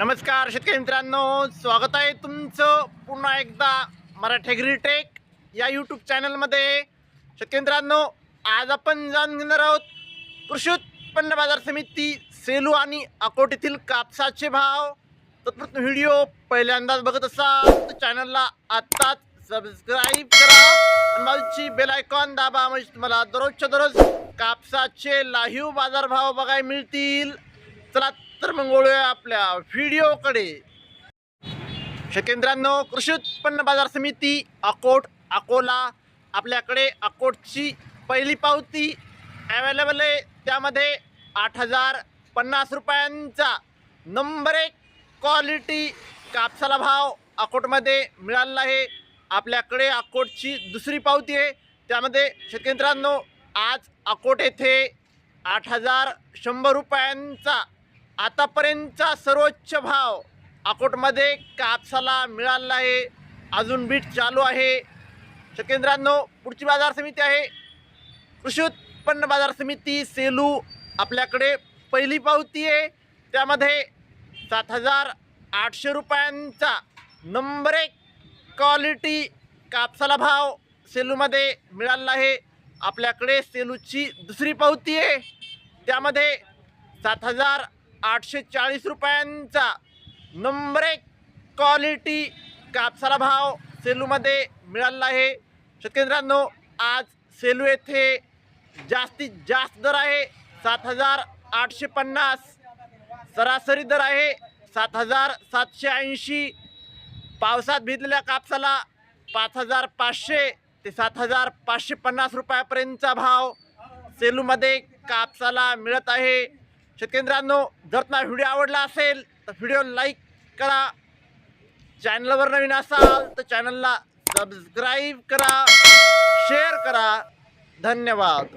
नमस्कार शेतकरी मित्रांनो स्वागत आहे तुमचं पुन्हा एकदा मराठे ग्रीटेक या यूट्यूब चॅनलमध्ये शेतकरी मित्रांनो आज आपण जाणून घेणार आहोत कृषी उत्पन्न बाजार समिती सेलू आणि अकोट येथील कापसाचे भाव. तत्पूर्वी व्हिडिओ पहिल्यांदाच बघत असाल तर चॅनलला आत्ताच सबस्क्राईब करा आणि बाजूची बेल आयकॉन दाबा म्हणजे तुम्हाला दररोजच्या दररोज कापसाचे लाईव्ह बाजारभाव बघायला मिळतील. चला तर मग वळूया आपल्या व्हिडिओकडे. शकेंद्रांनो कृषी उत्पन्न बाजार समिती अकोट अकोला आपल्याकडे अकोटची पहिली पावती अवेलेबल आहे. त्यामध्ये आठ हजार पन्नास रुपयांचा नंबर एक क्वालिटी कापसाला भाव अकोटमध्ये मिळालेला आहे. आपल्याकडे अकोटची दुसरी पावती आहे. त्यामध्ये शेतकऱ्यांनो आज अकोट येथे आठ हजार शंभर रुपयांचा आतापर्यंतचा सर्वोच्च भाव अकोटमध्ये कापसाला मिळाला आहे. अजून बीट चालू आहे. शकेंद्रांनो पुढची बाजार समिती आहे. कृषी उत्पन्न बाजार समिती सेलू आपल्याकडे पहिली पावती आहे. त्यामध्ये सात हजार आठशे रुपयांचा नंबर एक क्वालिटी कापसाला भाव सेलूमध्ये मिळाला आहे. आपल्याकडे सेलूची दुसरी पावती आहे. त्यामध्ये सात हजार आठशे चाळीस रुपयांचा. नंबर एक क्वालिटी कापसाला भाव सेलूमध्ये मिळाला आहे. शेतकऱ्यांनो आज सेलू येथे जास्तीत जास्त दर आहे. सात हजार आठशे पन्नास. सरासरी दर आहे सात हजार सातशे ऐंशी. पावसात भिजलेल्या कापसाला पाच हजार पाचशे ते सात हजार पाचशे पन्नास रुपयापर्यंतचा भाव सेलूमध्ये कापसाला मिळत आहे. शेतकेंद्रांनो जर तुम्हाला व्हिडिओ आवडला असेल तर व्हिडिओ लाईक करा. चॅनलवर नवीन असाल तर चॅनलला सबस्क्राईब करा शेअर करा. धन्यवाद.